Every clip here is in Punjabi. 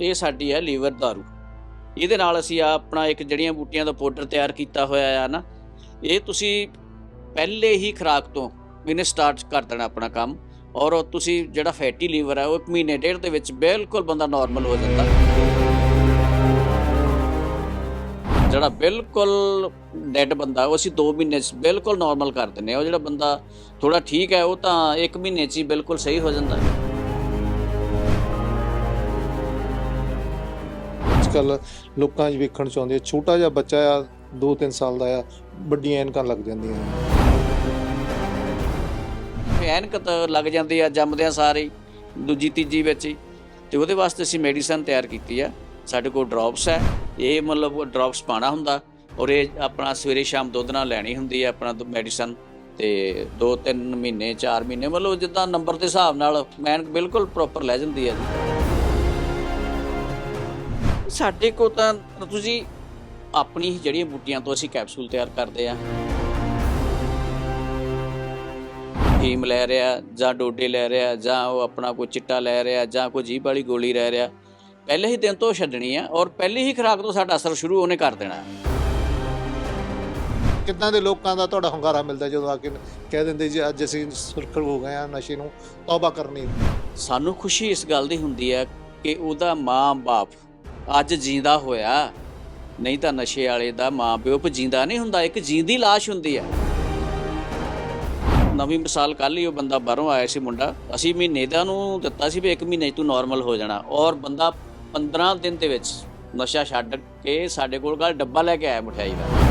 ਇਹ ਸਾਡੀ ਹੈ ਲੀਵਰ दारू। ਇਹਦੇ ਨਾਲ ਅਸੀਂ ਆ ਆਪਣਾ ਇੱਕ ਜੜੀਆਂ ਬੂਟੀਆਂ ਦਾ ਪਾਊਡਰ ਤਿਆਰ ਕੀਤਾ ਹੋਇਆ ਆ ਨਾ, ਇਹ ਤੁਸੀਂ ਪਹਿਲੇ ਹੀ ਖੁਰਾਕ ਤੋਂ ਇਹਨੇ ਸਟਾਰਟ ਕਰ ਦੇਣਾ ਆਪਣਾ ਕੰਮ। ਔਰ ਉਹ ਤੁਸੀਂ ਜਿਹੜਾ ਫੈਟੀ ਲੀਵਰ ਹੈ ਉਹ ਇੱਕ ਮਹੀਨੇ ਡੇਢ ਦੇ ਵਿੱਚ ਬਿਲਕੁਲ ਬੰਦਾ ਨਾਰਮਲ ਹੋ ਜਾਂਦਾ। ਜਿਹੜਾ ਬਿਲਕੁਲ ਡੈਡ ਬੰਦਾ, ਉਹ ਅਸੀਂ 2 ਮਹੀਨੇ 'ਚ ਬਿਲਕੁਲ ਨਾਰਮਲ ਕਰ ਦਿੰਦੇ ਆ। ਉਹ ਜਿਹੜਾ ਬੰਦਾ ਥੋੜਾ ਠੀਕ ਹੈ, ਉਹ ਤਾਂ 1 ਮਹੀਨੇ 'ਚ ਹੀ ਬਿਲਕੁਲ ਸਹੀ ਹੋ ਜਾਂਦਾ। ਹੈ ਕੱਲ ਲੋਕਾਂ 'ਚ ਵੇਖਣ ਚ ਆਉਂਦੇ ਛੋਟਾ ਜਿਹਾ ਬੱਚਾ ਆ 2-3 ਸਾਲ ਦਾ ਆ, ਵੱਡੀਆਂ ਐਨਕਾਂ ਲੱਗ ਜਾਂਦੀਆਂ ਐਨਕ ਤਾਂ ਲੱਗ ਜਾਂਦੀ ਆ, ਜੰਮਦਿਆਂ ਸਾਰੇ, ਦੂਜੀ, ਤੀਜੀ ਵਿੱਚ ਹੀ। ਤੇ ਉਹਦੇ ਵਾਸਤੇ ਅਸੀਂ ਮੈਡੀਸਨ ਤਿਆਰ ਕੀਤੀ ਆ। ਸਾਡੇ ਕੋਲ ਡ੍ਰੌਪਸ ਹੈ ਇਹ ਮਤਲਬ ਡ੍ਰੌਪਸ ਪਾਣਾ ਹੁੰਦਾ ਔਰ ਇਹ ਆਪਣਾ ਸਵੇਰੇ ਸ਼ਾਮ ਦੁੱਧ ਨਾਲ ਲੈਣੀ ਹੁੰਦੀ ਹੈ ਆਪਣਾ ਮੈਡੀਸਨ। ਤੇ 2-3 ਮਹੀਨੇ 4 ਮਹੀਨੇ, ਮਤਲਬ ਜਿੱਦਾਂ ਨੰਬਰ ਦੇ ਹਿਸਾਬ ਨਾਲ ਮੈਨਕ ਬਿਲਕੁਲ ਪ੍ਰੋਪਰ ਲੈ ਜਾਂਦੀ ਹੈ ਜੀ। ਸਾਡੇ ਕੋਲ ਤਾਂ ਤੁਸੀਂ ਆਪਣੀ ਹੀ ਜੜੀਆਂ ਬੂਟੀਆਂ ਤੋਂ ਅਸੀਂ ਕੈਪਸੂਲ ਤਿਆਰ ਕਰਦੇ ਆ। ਹੀਮ ਲੈ ਰਿਹਾ ਜਾਂ ਡੋਡੇ ਲੈ ਰਿਹਾ ਜਾਂ ਉਹ ਆਪਣਾ ਕੋਈ ਚਿੱਟਾ ਲੈ ਰਿਹਾ ਜਾਂ ਕੋਈ ਜੀਭ ਵਾਲੀ ਗੋਲੀ ਲੈ ਰਿਹਾ। ਪਹਿਲੇ ਹੀ ਦਿਨ ਤੋਂ ਛੱਡਣੀ ਆ ਔਰ ਪਹਿਲੀ ਹੀ ਖੁਰਾਕ ਤੋਂ ਸਾਡਾ ਅਸਰ ਸ਼ੁਰੂ ਉਹਨੇ ਕਰ ਦੇਣਾ। ਕਿੱਦਾਂ ਦੇ ਲੋਕਾਂ ਦਾ ਤੁਹਾਡਾ ਹੰਗਾਰਾ ਮਿਲਦਾ ਜਦੋਂ ਆ ਕੇ ਕਹਿ ਦਿੰਦੇ ਜੀ ਅੱਜ ਅਸੀਂ ਸੁਰਖਰ ਹੋ ਗਏ ਆ ਨਸ਼ੇ ਨੂੰ ਤੌਬਾ ਕਰਨੀ। ਸਾਨੂੰ ਖੁਸ਼ੀ ਇਸ ਗੱਲ ਦੀ ਹੁੰਦੀ ਹੈ ਕਿ ਉਹਦਾ ਮਾਂ-ਬਾਪ ਅੱਜ ਜਿੰਦਾ ਹੋਇਆ। ਨਹੀਂ ਤਾਂ ਨਸ਼ੇ ਵਾਲੇ ਦਾ ਮਾਂ-ਪਿਓ ਜਿੰਦਾ ਨਹੀਂ ਹੁੰਦਾ, ਇੱਕ ਜਿੰਦੀ ਲਾਸ਼ ਹੁੰਦੀ ਹੈ। ਨਵੀਂ ਮਿਸਾਲ ਕੱਲ ਹੀ ਉਹ ਬੰਦਾ ਬਾਹਰੋਂ ਆਇਆ ਸੀ ਮੁੰਡਾ। ਅਸੀਂ ਮਹੀਨੇ ਦਾ ਨੂੰ ਦਿੱਤਾ ਸੀ ਵੀ ਇੱਕ ਮਹੀਨੇ ਤੂੰ ਨਾਰਮਲ ਹੋ ਜਾਣਾ। ਔਰ ਬੰਦਾ 15 ਦਿਨ ਦੇ ਵਿੱਚ ਨਸ਼ਾ ਛੱਡ ਕੇ ਸਾਡੇ ਕੋਲ ਕੱਲ ਡੱਬਾ ਲੈ ਕੇ ਆਇਆ ਮਠਿਆਈ ਦਾ।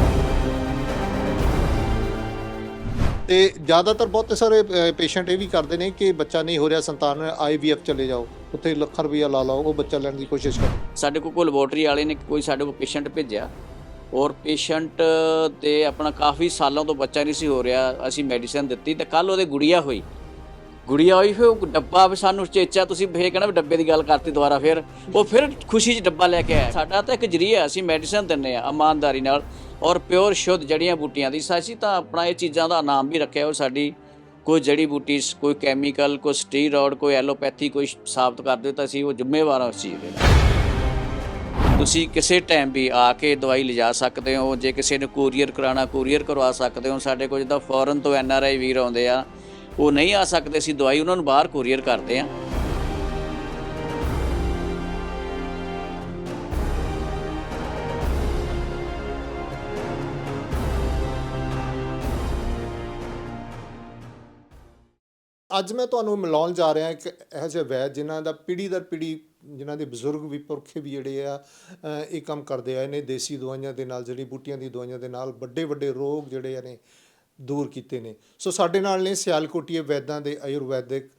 ਤੇ ਜ਼ਿਆਦਾਤਰ ਬਹੁਤ ਸਾਰੇ ਪੇਸ਼ੈਂਟ ਇਹ ਵੀ ਕਰਦੇ ਨੇ ਕਿ ਬੱਚਾ ਨਹੀਂ ਹੋ ਰਿਹਾ, ਸੰਤਾਨ ਆਈਵੀਐਫ ਚਲੇ ਜਾਓ, ਉੱਥੇ ਲੱਖਾਂ ਰੁਪਈਆ ਲਾ ਲਾਓ, ਉਹ ਬੱਚਾ ਲੈਣ ਦੀ ਕੋਸ਼ਿਸ਼ ਕਰੋ। ਸਾਡੇ ਕੋਲ ਕੋਈ ਲੈਬੋਰਟਰੀ ਵਾਲੇ ਨੇ, ਕੋਈ ਸਾਡੇ ਕੋਲ ਪੇਸ਼ੈਂਟ ਭੇਜਿਆ। ਔਰ ਪੇਸ਼ੈਂਟ ਤੇ ਆਪਣਾ ਕਾਫੀ ਸਾਲਾਂ ਤੋਂ ਬੱਚਾ ਨਹੀਂ ਸੀ ਹੋ ਰਿਹਾ, ਅਸੀਂ ਮੈਡੀਸਨ ਦਿੱਤੀ ਤੇ ਕੱਲ ਉਹਦੇ ਗੁੜੀਆ ਹੋਈ। ਗੁੜੀਆ ਹੋਈ, ਫਿਰ ਉਹ ਡੱਬਾ ਵੀ ਸਾਨੂੰ ਚੇਚਾ, ਤੁਸੀਂ ਫੇਰ ਕਹਿਣਾ ਵੀ ਡੱਬੇ ਦੀ ਗੱਲ ਕਰਤੀ ਦੁਬਾਰਾ ਫਿਰ। ਉਹ ਫਿਰ ਖੁਸ਼ੀ 'ਚ ਡੱਬਾ ਲੈ ਕੇ ਆਇਆ। ਸਾਡਾ ਤਾਂ ਇੱਕ ਜਰੀਆ ਅਸੀਂ ਮੈਡੀਸਨ ਦਿੰਨੇ ਆ ਇਮਾਨਦਾਰੀ ਨਾਲ। ਔਰ ਪਿਓਰ ਸ਼ੁੱਧ ਜੜੀਆਂ ਬੂਟੀਆਂ ਦੀ। ਸਾਸੀ ਤਾਂ ਆਪਣਾ ਇਹ ਚੀਜ਼ਾਂ ਦਾ ਨਾਮ ਵੀ ਰੱਖਿਆ ਉਹ ਸਾਡੀ ਕੋਈ ਜੜੀ ਬੂਟੀ, ਕੋਈ ਕੈਮੀਕਲ ਕੋਈ ਸਟੀਰੋਇਡ ਕੋਈ ਐਲੋਪੈਥੀ ਕੋਈ ਸਾਬਤ ਕਰ ਦਿਓ ਤਾਂ ਅਸੀਂ ਉਹ ਜ਼ਿੰਮੇਵਾਰ ਹਾਂ ਉਸ ਚੀਜ਼ ਦੇ ਤੁਸੀਂ ਕਿਸੇ ਟਾਈਮ ਵੀ ਆ ਕੇ ਦਵਾਈ ਲਿਜਾ ਸਕਦੇ ਹੋ, ਜੇ ਕਿਸੇ ਨੇ ਕੋਰੀਅਰ ਕਰਾਣਾ ਕੋਰੀਅਰ ਕਰਵਾ ਸਕਦੇ ਹੋ। ਸਾਡੇ ਕੋਲ ਜਿੱਦਾਂ ਫੋਰਨ ਤੋਂ ਐਨ ਆਰ ਆਈ ਵੀਰ ਆਉਂਦੇ ਆ, ਉਹ ਨਹੀਂ ਆ ਸਕਦੇ, ਅਸੀਂ ਦਵਾਈ ਉਹਨਾਂ ਨੂੰ ਬਾਹਰ ਕੋਰੀਅਰ ਕਰਦੇ ਆ। ਅੱਜ ਮੈਂ ਤੁਹਾਨੂੰ ਮਿਲਾਉਣ ਜਾ ਰਿਹਾ ਇੱਕ ਇਹੋ ਜਿਹੇ ਵੈਦ ਜਿਨ੍ਹਾਂ ਦਾ ਪੀੜ੍ਹੀ ਦਰ ਪੀੜ੍ਹੀ ਜਿਨ੍ਹਾਂ ਦੇ ਬਜ਼ੁਰਗ ਵੀ ਪੁਰਖੇ ਵੀ ਜਿਹੜੇ ਆ ਇਹ ਕੰਮ ਕਰਦੇ ਆਏ ਨੇ ਦੇਸੀ ਦਵਾਈਆਂ ਦੇ ਨਾਲ ਜਿਹੜੀ ਬੂਟੀਆਂ ਦੀ ਦਵਾਈਆਂ ਦੇ ਨਾਲ ਵੱਡੇ ਵੱਡੇ ਰੋਗ ਜਿਹੜੇ ਆ ਨੇ ਦੂਰ ਕੀਤੇ ਨੇ। ਸੋ ਸਾਡੇ ਨਾਲ ਨੇ ਸਿਆਲਕੋਟੀਏ ਵੈਦਾਂ ਦੇ ਆਯੁਰਵੈਦਿਕ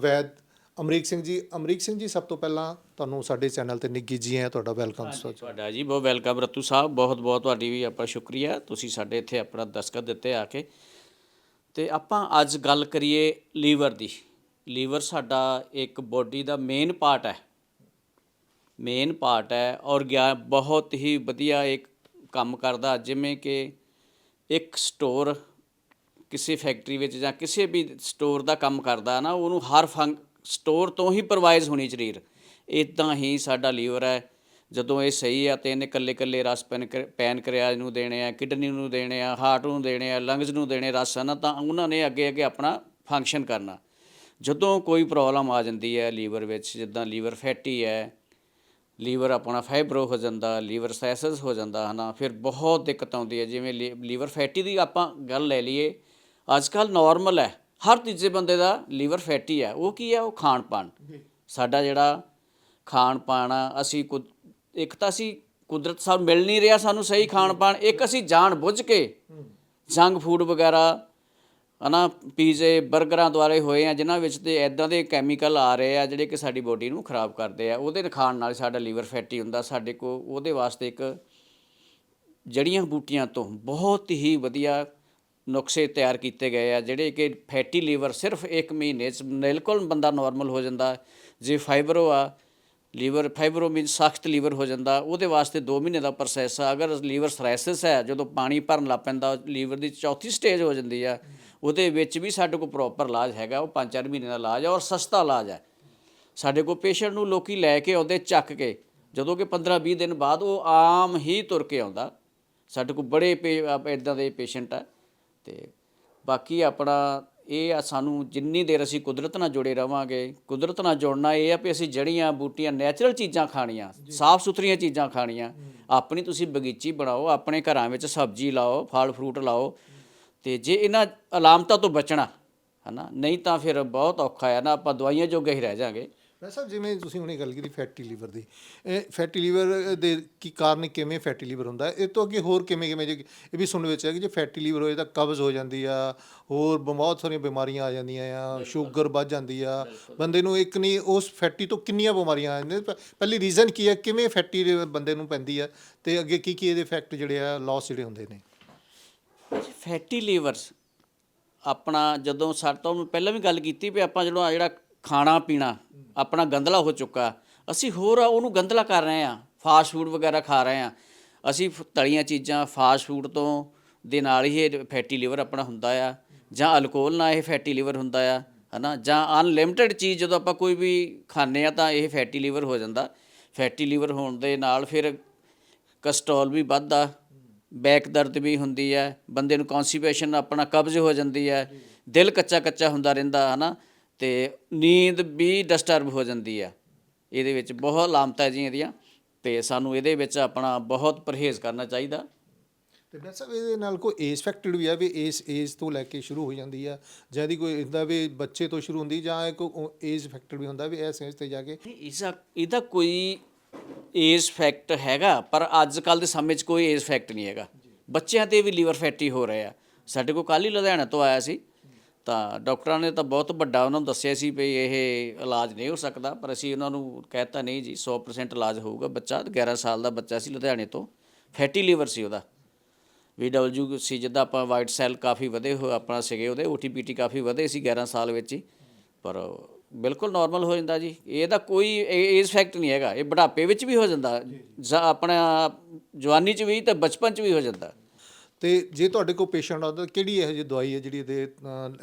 ਵੈਦ ਅਮਰੀਕ ਸਿੰਘ ਜੀ। ਅਮਰੀਕ ਸਿੰਘ ਜੀ ਸਭ ਤੋਂ ਪਹਿਲਾਂ ਤੁਹਾਨੂੰ ਸਾਡੇ ਚੈਨਲ ਤੇ ਨਿੱਗੀ ਜੀ ਹੈ ਤੁਹਾਡਾ ਵੈਲਕਮ ਤੁਹਾਡਾ ਜੀ ਬਹੁਤ ਵੈਲਕਮ। ਰਤੂ ਸਾਹਿਬ ਬਹੁਤ ਬਹੁਤ ਤੁਹਾਡੀ ਵੀ ਆਪਣਾ ਸ਼ੁਕਰੀਆ। ਤੁਸੀਂ ਸਾਡੇ ਇੱਥੇ ਆਪਣਾ ਦਸਤਖਤ ਦਿੱਤੇ ਆ ਕੇ। ਤੇ ਆਪਾਂ ਅੱਜ ਗੱਲ ਕਰੀਏ ਲੀਵਰ ਦੀ। ਲੀਵਰ ਸਾਡਾ ਇੱਕ ਬੋਡੀ ਦਾ ਮੇਨ ਪਾਰਟ ਹੈ। ਮੇਨ ਪਾਰਟ ਹੈ ਔਰ ਗਿਆ ਬਹੁਤ ਹੀ ਵਧੀਆ ਇੱਕ ਕੰਮ ਕਰਦਾ, ਜਿਵੇਂ ਕਿ ਇੱਕ ਸਟੋਰ ਕਿਸੇ ਫੈਕਟਰੀ ਵਿੱਚ ਜਾਂ ਕਿਸੇ ਵੀ ਸਟੋਰ ਦਾ ਕੰਮ ਕਰਦਾ ਨਾ, ਉਹਨੂੰ ਹਰ ਫੰਕ ਸਟੋਰ ਤੋਂ ਹੀ ਪ੍ਰੋਵਾਈਜ਼ ਹੋਣੀ ਸਰੀਰ ਇਦਾਂ ਹੀ ਸਾਡਾ ਲੀਵਰ ਹੈ। ਜਦੋਂ ਇਹ ਸਹੀ ਆ ਤੇ ਇਹਨੇ ਕੱਲੇ ਕੱਲੇ ਰਸ ਪੈਨ ਪੈਨਕ੍ਰੀਆਸ ਨੂੰ ਦੇਣੇ ਆ, ਕਿਡਨੀ ਨੂੰ ਦੇਣੇ ਆ, ਹਾਰਟ ਨੂੰ ਦੇਣੇ ਆ, ਲੰਗਸ ਨੂੰ ਦੇਣੇ ਰਸ ਨਾ, ਤਾਂ ਉਹਨਾਂ ਨੇ ਅੱਗੇ ਅੱਗੇ ਆਪਣਾ ਫੰਕਸ਼ਨ ਕਰਨਾ। ਜਦੋਂ ਕੋਈ ਪ੍ਰੋਬਲਮ ਆ ਜਾਂਦੀ ਹੈ ਲੀਵਰ ਵਿੱਚ, ਜਿੱਦਾਂ ਲੀਵਰ ਫੈਟੀ ਹੈ, ਲੀਵਰ ਆਪਣਾ ਫਾਈਬਰੋ ਹੋ ਜਾਂਦਾ, ਲੀਵਰ ਸੈਸਸ ਹੋ ਜਾਂਦਾ, ਹਨਾ, ਫਿਰ ਬਹੁਤ ਦਿੱਕਤ ਆਉਂਦੀ ਹੈ। ਜਿਵੇਂ ਲੀਵਰ ਫੈਟੀ ਦੀ ਆਪਾਂ ਗੱਲ ਲੈ ਲਈਏ ਅੱਜ ਕੱਲ ਨਾਰਮਲ ਹੈ, ਹਰ ਤੀਜੇ ਬੰਦੇ ਦਾ ਲੀਵਰ ਫੈਟੀ ਹੈ, ਉਹ ਕੀ ਹੈ? ਉਹ ਖਾਣ ਪਾਣ ਸਾਡਾ ਜਿਹੜਾ ਖਾਣ ਪਾਣ ਆ, ਅਸੀਂ ਕੁ- ਇੱਕ ਤਾਂ ਅਸੀਂ ਕੁਦਰਤ ਸਾਨੂੰ ਮਿਲ ਨਹੀਂ ਰਿਹਾ ਸਾਨੂੰ ਸਹੀ ਖਾਣ ਪਾਣ, ਇੱਕ ਅਸੀਂ ਜਾਣ ਬੁੱਝ ਕੇ ਜੰਕ ਫੂਡ ਵਗੈਰਾ, ਹਨਾ, ਪੀਜ਼ੇ 버ਗਰਾਂ ਦੁਆਰੇ ਹੋਏ ਆ, ਜਿਨ੍ਹਾਂ ਵਿੱਚ ਤੇ ਐਦਾਂ ਦੇ ਕੈਮੀਕਲ ਆ ਰਹੇ ਆ, ਜਿਹੜੇ ਕਿ ਸਾਡੀ ਬੋਡੀ ਨੂੰ ਖਰਾਬ ਕਰਦੇ ਆ, ਉਹਦੇ ਖਾਣ ਨਾਲ ਸਾਡਾ ਲੀਵਰ ਫੈਟੀ ਹੁੰਦਾ, ਸਾਡੇ ਕੋ, ਉਹਦੇ ਵਾਸਤੇ ਇੱਕ ਜੜੀਆਂ ਬੂਟੀਆਂ ਤੋਂ ਬਹੁਤ ਹੀ ਵਧੀਆ ਨੁਕਸੇ ਤਿਆਰ ਕੀਤੇ ਗਏ ਆ, ਜਿਹੜੇ ਕਿ ਫੈਟੀ ਲੀਵਰ ਸਿਰਫ 1 ਮਹੀਨੇ ਚ ਬਿਲਕੁਲ ਬੰਦਾ ਨਾਰਮਲ ਹੋ ਜਾਂਦਾ, ਜੇ ਫਾਈਬਰੋ ਆ ਲੀਵਰ ਫਾਈਬਰੋਮੀਨ ਸਖਤ ਲੀਵਰ ਹੋ ਜਾਂਦਾ, ਉਹਦੇ ਵਾਸਤੇ 2 ਮਹੀਨੇ ਦਾ ਪ੍ਰੋਸੈਸ ਆ। ਅਗਰ ਲੀਵਰ ਸਰਾਇਸਿਸ ਹੈ, ਜਦੋਂ ਪਾਣੀ ਭਰਨ ਲੱਗ ਪੈਂਦਾ, ਲੀਵਰ ਦੀ ਚੌਥੀ ਸਟੇਜ ਹੋ ਜਾਂਦੀ ਆ, ਉਹਦੇ ਵਿੱਚ ਵੀ ਸਾਡੇ ਕੋਲ ਪ੍ਰੋਪਰ ਇਲਾਜ ਹੈਗਾ, ਉਹ 5-4 ਮਹੀਨੇ ਦਾ ਇਲਾਜ ਆ ਔਰ ਸਸਤਾ ਇਲਾਜ ਹੈ ਸਾਡੇ ਕੋਲ ਪੇਸ਼ੈਂਟ ਨੂੰ ਲੋਕੀ ਲੈ ਕੇ ਆਉਂਦੇ ਚੱਕ ਕੇ, ਜਦੋਂ ਕਿ 15-20 ਦਿਨ ਬਾਅਦ ਉਹ ਆਮ ਹੀ ਤੁਰ ਕੇ ਆਉਂਦਾ। ਸਾਡੇ ਕੋਲ ਬੜੇ ਇਦਾਂ ਦੇ ਪੇਸ਼ੈਂਟ ਆ। ਤੇ ਬਾਕੀ ਆਪਣਾ ਇਹ ਆ ਸਾਨੂੰ ਜਿੰਨੀ ਦੇਰ ਅਸੀਂ ਕੁਦਰਤ ਨਾਲ ਜੁੜੇ ਰਵਾਂਗੇ ਕੁਦਰਤ ਨਾਲ ਜੁੜਨਾ ਇਹ ਆ ਵੀ ਅਸੀਂ ਜੜੀਆਂ ਬੂਟੀਆਂ ਨੈਚੁਰਲ ਚੀਜ਼ਾਂ ਖਾਣੀਆਂ ਸਾਫ਼ ਸੁਥਰੀਆਂ ਚੀਜ਼ਾਂ ਖਾਣੀਆਂ। ਆਪਣੀ ਤੁਸੀਂ ਬਗੀਚੀ ਬਣਾਓ ਆਪਣੇ ਘਰਾਂ ਵਿੱਚ ਸਬਜ਼ੀ ਲਾਓ ਫਲ ਫਰੂਟ ਲਾਓ ਤੇ ਜੇ ਇਹਨਾਂ ਅਲਾਮਤਾਂ ਤੋਂ ਬਚਣਾ ਹਨਾ ਨਹੀਂ ਤਾਂ ਫਿਰ ਬਹੁਤ ਔਖਾ ਹੈ ਨਾ ਆਪਾਂ ਦਵਾਈਆਂ ਜੋਗੇ ਹੀ ਰਹਿ ਜਾਾਂਗੇ। ਵੈਸੇ ਸਾਹਿਬ ਜਿਵੇਂ ਤੁਸੀਂ ਹੁਣੇ ਗੱਲ ਕੀਤੀ ਫੈਟੀ ਲੀਵਰ ਦੀ ਇਹ ਫੈਟੀ ਲੀਵਰ ਦੇ ਕੀ ਕਾਰਨ ਕਿਵੇਂ ਫੈਟੀ ਲੀਵਰ ਹੁੰਦਾ? ਇਹ ਤੋਂ ਅੱਗੇ ਹੋਰ ਕਿਵੇਂ ਕਿਵੇਂ ਜੇ ਇਹ ਵੀ ਸੁਣਨ ਵਿੱਚ ਹੈ ਕਿ ਜੇ ਫੈਟੀ ਲੀਵਰ ਹੋਏ ਤਾਂ ਕਬਜ਼ ਹੋ ਜਾਂਦੀ ਆ ਹੋਰ ਬਹੁਤ ਸਾਰੀਆਂ ਬਿਮਾਰੀਆਂ ਆ ਜਾਂਦੀਆਂ ਆ ਸ਼ੂਗਰ ਵੱਧ ਜਾਂਦੀ ਆ। ਬੰਦੇ ਨੂੰ ਇੱਕ ਨਹੀਂ ਉਸ ਫੈਟੀ ਤੋਂ ਕਿੰਨੀਆਂ ਬਿਮਾਰੀਆਂ ਆ ਜਾਂਦੀਆਂ ਪਹਿਲੀ ਰੀਜ਼ਨ ਕੀ ਹੈ ਕਿਵੇਂ ਫੈਟੀ ਬੰਦੇ ਨੂੰ ਪੈਂਦੀ ਆ? ਤੇ ਅੱਗੇ ਕੀ ਕੀ ਇਹਦੇ ਇਫੈਕਟ ਜਿਹੜੇ ਆ ਲਾਸ ਜਿਹੜੇ ਹੁੰਦੇ ਨੇ? ਫੈਟੀ ਲੀਵਰਸ ਆਪਣਾ ਜਦੋਂ ਸਾਡੇ ਤੋਂ ਪਹਿਲਾਂ ਵੀ ਗੱਲ ਕੀਤੀ ਵੀ ਆਪਾਂ ਜਦੋਂ ਆਹ ਜਿਹੜਾ ਖਾਣਾ ਪੀਣਾ ਆਪਣਾ ਗੰਦਲਾ ਹੋ ਚੁੱਕਾ। ਅਸੀਂ ਹੋਰ ਉਹਨੂੰ ਗੰਦਲਾ ਕਰ ਰਹੇ ਆ ਫਾਸਟ ਫੂਡ ਵਗੈਰਾ ਖਾ ਰਹੇ ਆ ਅਸੀਂ ਫ- ਤਲੀਆਂ ਚੀਜ਼ਾਂ ਫਾਸਟ ਫੂਡ ਤੋਂ ਦੇ ਨਾਲ ਹੀ ਇਹ ਫੈਟੀ ਲੀਵਰ ਆਪਣਾ ਹੁੰਦਾ ਆ, ਜਾਂ ਅਲਕੋਹਲ ਨਾਲ ਇਹ ਫੈਟੀ ਲੀਵਰ ਹੁੰਦਾ ਆ, ਹਨਾ? ਜਾਂ ਅਨਲਿਮਟਿਡ ਚੀਜ਼ ਜਦੋਂ ਆਪਾਂ ਕੋਈ ਵੀ ਖਾਂਦੇ ਆ ਤਾਂ ਇਹ ਫੈਟੀ ਲੀਵਰ ਹੋ ਜਾਂਦਾ। ਫੈਟੀ ਲੀਵਰ ਹੋਣ ਦੇ ਨਾਲ ਫਿਰ ਕਸਟਰੋਲ ਵੀ ਵੱਧਦਾ ਬੈਕ ਦਰਦ ਵੀ ਹੁੰਦੀ ਹੈ ਬੰਦੇ ਨੂੰ ਕਨਸਟੀਪੇਸ਼ਨ ਆਪਣਾ ਕਬਜ਼ ਹੋ ਜਾਂਦੀ ਹੈ ਦਿਲ ਕੱਚਾ ਕੱਚਾ ਹੁੰਦਾ ਰਹਿੰਦਾ, ਹਨਾ? ਤੇ ਨੀਂਦ ਵੀ ਡਿਸਟਰਬ ਹੋ ਜਾਂਦੀ ਹੈ ਇਹਦੇ ਵਿੱਚ ਬਹੁਤ ਲਾਮਤਾਂ ਜੀ ਇਹਦੀਆਂ ਤੇ ਸਾਨੂੰ ਇਹਦੇ ਵਿੱਚ ਆਪਣਾ ਬਹੁਤ ਪਰਹੇਜ਼ ਕਰਨਾ ਚਾਹੀਦਾ। ਤੇ ਡਾਕਟਰ ਸਾਹਿਬ ਇਹਦੇ ਨਾਲ ਕੋਈ ਏਜ ਫੈਕਟਰ ਵੀ ਆ ਵੀ ਇਸ ਏਜ ਤੋਂ ਲੈ ਕੇ ਸ਼ੁਰੂ ਹੋ ਜਾਂਦੀ ਆ। ਜਾਂ ਇਹਦੀ ਕੋਈ ਇਦਾਂ ਵੀ ਬੱਚੇ ਤੋਂ ਸ਼ੁਰੂ ਹੁੰਦੀ ਜਾਂ ਕੋਈ ਏਜ ਫੈਕਟਰ ਵੀ ਹੁੰਦਾ ਵੀ ਇਸ ਏਜ ਤੇ ਜਾ ਕੇ। ਨਹੀਂ, ਇਸਾ ਇਹਦਾ ਕੋਈ ਏਜ ਫੈਕਟ ਹੈਗਾ ਪਰ ਅੱਜ ਕੱਲ ਦੇ ਸਮੇਂ 'ਚ ਕੋਈ ਏਜ ਫੈਕਟ ਨਹੀਂ ਹੈਗਾ। ਬੱਚਿਆਂ ਤੇ ਵੀ ਲੀਵਰ ਫੈਟੀ ਹੋ ਰਹੇ ਆ। ਸਾਡੇ ਕੋਲ ਕੱਲ ਹੀ ਲੁਧਿਆਣਾ ਤੋਂ ਆਇਆ ਸੀ। ਤਾਂ ਡਾਕਟਰਾਂ ਨੇ ਤਾਂ ਬਹੁਤ ਵੱਡਾ ਉਹਨਾਂ ਨੂੰ ਦੱਸਿਆ ਸੀ ਵੀ ਇਹ ਇਲਾਜ ਨਹੀਂ ਹੋ ਸਕਦਾ ਪਰ ਅਸੀਂ ਉਹਨਾਂ ਨੂੰ ਕਹਿਤਾ ਨਹੀਂ ਜੀ 100% ਇਲਾਜ ਹੋਊਗਾ। ਬੱਚਾ 11 ਸਾਲ ਦਾ ਬੱਚਾ ਸੀ ਲੁਧਿਆਣੇ ਤੋਂ ਫੈਟੀ ਲੀਵਰ ਸੀ ਉਹਦਾ। VW ਸੀ ਜਿੱਦਾਂ ਆਪਾਂ ਵਾਈਟ ਸੈੱਲ ਕਾਫੀ ਵਧੇ ਹੋ ਆਪਣਾ ਸੀਗੇ ਉਹਦੇ OTPT ਕਾਫੀ ਵਧੇ ਸੀ 11 ਸਾਲ ਵਿੱਚ ਹੀ। ਪਰ ਬਿਲਕੁਲ ਨਾਰਮਲ ਹੋ ਜਾਂਦਾ ਜੀ। ਇਹਦਾ ਕੋਈ ਏਜ ਫੈਕਟ ਨਹੀਂ ਹੈਗਾ। ਇਹ ਬੁਢਾਪੇ ਵਿੱਚ ਵੀ ਹੋ ਜਾਂਦਾ। ਜਾਂ ਆਪਣਾ ਜਵਾਨੀ 'ਚ ਵੀ ਤੇ ਬਚਪਨ 'ਚ ਵੀ ਹੋ ਜਾਂਦਾ। ਤੇ ਜੇ ਤੁਹਾਡੇ ਕੋਲ ਪੇਸ਼ੈਂਟ ਆਉਂਦਾ ਕਿਹੜੀ ਇਹੋ ਜਿਹੀ ਦਵਾਈ ਹੈ ਜਿਹੜੀ ਇਹਦੇ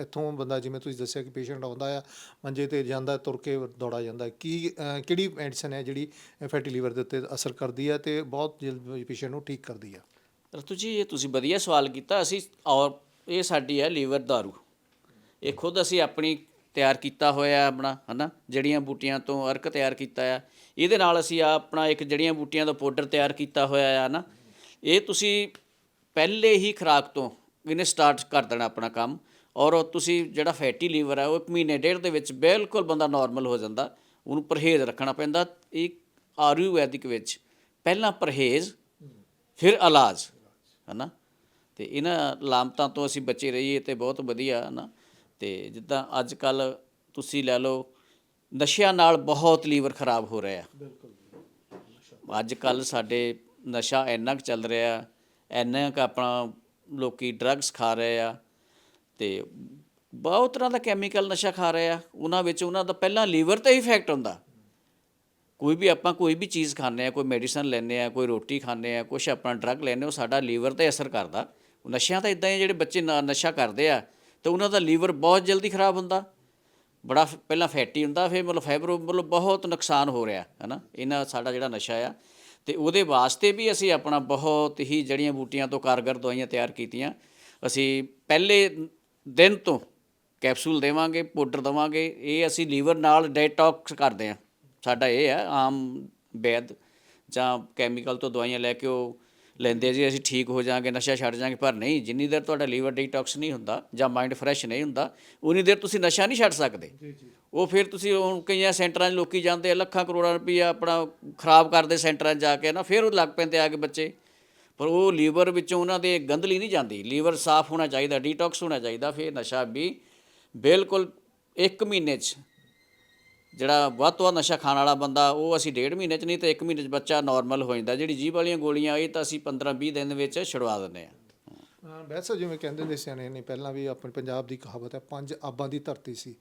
ਇੱਥੋਂ ਬੰਦਾ ਜਿਵੇਂ ਤੁਸੀਂ ਦੱਸਿਆ ਕਿ ਪੇਸ਼ੈਂਟ ਆਉਂਦਾ ਆ, ਮੰਜੇ ਤੇ ਜਾਂਦਾ, ਤੁਰ ਕੇ ਦੌੜਾ ਜਾਂਦਾ, ਕੀ ਕਿਹੜੀ ਮੈਡੀਸਨ ਹੈ ਜਿਹੜੀ ਫੈਟੀ ਲੀਵਰ ਦੇ ਉੱਤੇ ਅਸਰ ਕਰਦੀ ਹੈ ਤੇ ਬਹੁਤ ਜਲਦ ਪੇਸ਼ੈਂਟ ਨੂੰ ਠੀਕ ਕਰਦੀ ਆ? ਰਤੂ ਜੀ, ਇਹ ਤੁਸੀਂ ਵਧੀਆ ਸਵਾਲ ਕੀਤਾ, ਅਸੀਂ ਔਰ ਇਹ ਸਾਡੀ ਹੈ ਲੀਵਰ दारू ਇਹ ਖੁਦ ਅਸੀਂ ਆਪਣੀ ਤਿਆਰ ਕੀਤਾ ਹੋਇਆ ਆਪਣਾ, ਹਨਾ? ਜੜੀਆਂ ਬੂਟੀਆਂ ਤੋਂ ਅਰਕ ਤਿਆਰ ਕੀਤਾ ਆ। ਇਹਦੇ ਨਾਲ ਅਸੀਂ ਆਪਣਾ ਇੱਕ ਜੜੀਆਂ ਬੂਟੀਆਂ ਦਾ ਪਾਊਡਰ ਤਿਆਰ ਕੀਤਾ ਹੋਇਆ ਆ ਨਾ ਇਹ ਤੁਸੀਂ ਪਹਿਲੇ ਹੀ ਖੁਰਾਕ ਤੋਂ ਇਹਨੇ ਸਟਾਰਟ ਕਰ ਦੇਣਾ ਆਪਣਾ ਕੰਮ ਔਰ ਤੁਸੀਂ ਜਿਹੜਾ ਫੈਟੀ ਲੀਵਰ ਹੈ ਉਹ ਇੱਕ ਮਹੀਨੇ ਡੇਢ ਦੇ ਵਿੱਚ ਬਿਲਕੁਲ ਬੰਦਾ ਨਾਰਮਲ ਹੋ ਜਾਂਦਾ ਉਹਨੂੰ ਪਰਹੇਜ਼ ਰੱਖਣਾ ਪੈਂਦਾ ਇਹ ਆਯੁਰਵੈਦਿਕ ਵਿੱਚ ਪਹਿਲਾਂ ਪਰਹੇਜ਼ ਫਿਰ ਇਲਾਜ ਹਨਾ? ਤੇ ਇਹਨਾਂ ਲਾਮਤਾਂ ਤੋਂ ਅਸੀਂ ਬਚੇ ਰਹੀਏ ਤੇ ਬਹੁਤ ਵਧੀਆ ਨਾ ਤੇ ਜਿੱਦਾਂ ਅੱਜ ਕੱਲ ਤੁਸੀਂ ਲੈ ਲਓ ਨਸ਼ਿਆਂ ਨਾਲ ਬਹੁਤ ਲੀਵਰ ਖਰਾਬ ਹੋ ਰਿਹਾ। ਅੱਜ ਕੱਲ ਸਾਡੇ ਨਸ਼ਾ ਇੰਨਾ ਚੱਲ ਰਿਹਾ ਇੰਨਾ ਕੁ ਆਪਣਾ ਲੋਕੀ ਡਰੱਗਸ ਖਾ ਰਹੇ ਆ ਤੇ ਬਹੁਤ ਤਰ੍ਹਾਂ ਦਾ ਕੈਮੀਕਲ ਨਸ਼ਾ ਖਾ ਰਹੇ ਆ ਉਹਨਾਂ ਵਿੱਚ ਉਹਨਾਂ ਦਾ ਪਹਿਲਾਂ ਲੀਵਰ ਤੇ ਇਫੈਕਟ ਹੁੰਦਾ। ਕੋਈ ਵੀ ਆਪਾਂ ਕੋਈ ਵੀ ਚੀਜ਼ ਖਾਂਦੇ ਆ ਕੋਈ ਮੈਡੀਸਨ ਲੈਂਦੇ ਆ ਕੋਈ ਰੋਟੀ ਖਾਂਦੇ ਆ ਕੁਝ ਆਪਣਾ ਡਰੱਗ ਲੈਂਦੇ ਉਹ ਸਾਡਾ ਲੀਵਰ ਤੇ ਅਸਰ ਕਰਦਾ। ਨਸ਼ਿਆਂ ਤਾਂ ਇਦਾਂ ਹੀ ਆ, ਜਿਹੜੇ ਬੱਚੇ ਨ- ਨਸ਼ਾ ਕਰਦੇ ਆ ਤੇ ਉਹਨਾਂ ਦਾ ਲੀਵਰ ਬਹੁਤ ਜਲਦੀ ਖਰਾਬ ਹੁੰਦਾ। ਬੜਾ ਫ- ਪਹਿਲਾਂ ਫੈਟੀ ਹੁੰਦਾ ਫਿਰ ਮਤਲਬ ਫਾਈਬਰੋ ਮਤਲਬ ਬਹੁਤ ਨੁਕਸਾਨ ਹੋ ਰਿਹਾ ਹੈ ਨਾ ਇਹਨਾਂ ਸਾਡਾ ਜਿਹੜਾ ਨਸ਼ਾ ਆ ਤੇ ਉਹਦੇ ਵਾਸਤੇ ਵੀ ਅਸੀਂ ਆਪਣਾ ਬਹੁਤ ਹੀ ਜੜੀਆਂ ਬੂਟੀਆਂ ਤੋਂ ਕਾਰਗਰ ਦਵਾਈਆਂ ਤਿਆਰ ਕੀਤੀਆਂ। ਅਸੀਂ ਪਹਿਲੇ ਦਿਨ ਤੋਂ ਕੈਪਸੂਲ ਦੇਵਾਂਗੇ, ਪਾਊਡਰ ਦੇਵਾਂਗੇ। ਇਹ ਅਸੀਂ ਲੀਵਰ ਨਾਲ ਡੈਟੌਕਸ ਕਰਦੇ ਆ ਸਾਡਾ ਇਹ ਹੈ ਆਮ ਬੈਦ ਜਾਂ ਕੈਮੀਕਲ ਤੋਂ ਦਵਾਈਆਂ ਲੈ ਕੇ ਉਹ ਲੈਂਦੇ ਜੀ ਅਸੀਂ ਠੀਕ ਹੋ ਜਾਾਂਗੇ ਨਸ਼ਾ ਛੱਡ ਜਾਾਂਗੇ ਪਰ ਨਹੀਂ ਜਿੰਨੀ ਦੇਰ ਤੁਹਾਡਾ ਲੀਵਰ ਡੀਟੌਕਸ ਨਹੀਂ ਹੁੰਦਾ ਜਾਂ ਮਾਈਂਡ ਫਰੈਸ਼ ਨਹੀਂ ਹੁੰਦਾ ਉਨੀ ਦੇਰ ਤੁਸੀਂ ਨਸ਼ਾ ਨਹੀਂ ਛੱਡ ਸਕਦੇ। ਉਹ ਫਿਰ ਤੁਸੀਂ ਹੁਣ ਕਈਆਂ ਸੈਂਟਰਾਂ 'ਚ ਲੋਕੀ ਜਾਂਦੇ ਆ ਲੱਖਾਂ ਕਰੋੜਾਂ ਰੁਪਈਆ ਆਪਣਾ ਖਰਾਬ ਕਰਦੇ ਸੈਂਟਰਾਂ 'ਚ ਜਾ ਕੇ ਨਾ ਫਿਰ ਉਹ ਲੱਗ ਪੈਂਦੇ ਆ ਕੇ ਬੱਚੇ। ਪਰ ਉਹ ਲੀਵਰ ਵਿੱਚੋਂ ਉਹਨਾਂ ਦੇ ਗੰਦਲੀ ਨਹੀਂ ਜਾਂਦੀ। ਲੀਵਰ ਸਾਫ਼ ਹੋਣਾ ਚਾਹੀਦਾ ਡੀਟੌਕਸ ਹੋਣਾ ਚਾਹੀਦਾ ਫਿਰ ਨਸ਼ਾ ਵੀ ਬਿਲਕੁਲ 1 ਮਹੀਨੇ 'ਚ ਜਿਹੜਾ ਵੱਧ ਤੋਂ ਵੱਧ ਨਸ਼ਾ ਖਾਣ ਵਾਲਾ ਬੰਦਾ ਉਹ ਅਸੀਂ ਡੇਢ ਮਹੀਨੇ 'ਚ ਨਹੀਂ ਤਾਂ 1 ਮਹੀਨੇ 'ਚ ਬੱਚਾ ਨਾਰਮਲ ਹੋ ਜਾਂਦਾ। ਜਿਹੜੀ ਜੀਭ ਵਾਲੀਆਂ ਗੋਲੀਆਂ ਇਹ ਤਾਂ ਅਸੀਂ 15-20 ਦਿਨ ਵਿੱਚ ਛੁਡਵਾ ਦਿੰਦੇ ਆ ਵੈਸੇ ਜਿਵੇਂ ਕਹਿੰਦੇ ਨੇ ਸਿਆਣੇ ਨੇ ਪਹਿਲਾਂ ਵੀ ਆਪਣੇ ਪੰਜਾਬ ਦੀ ਕਹਾਵਤ ਹੈ ਪੰਜ ਆਬਾਂ ਦੀ ਧਰਤੀ ਸੀ।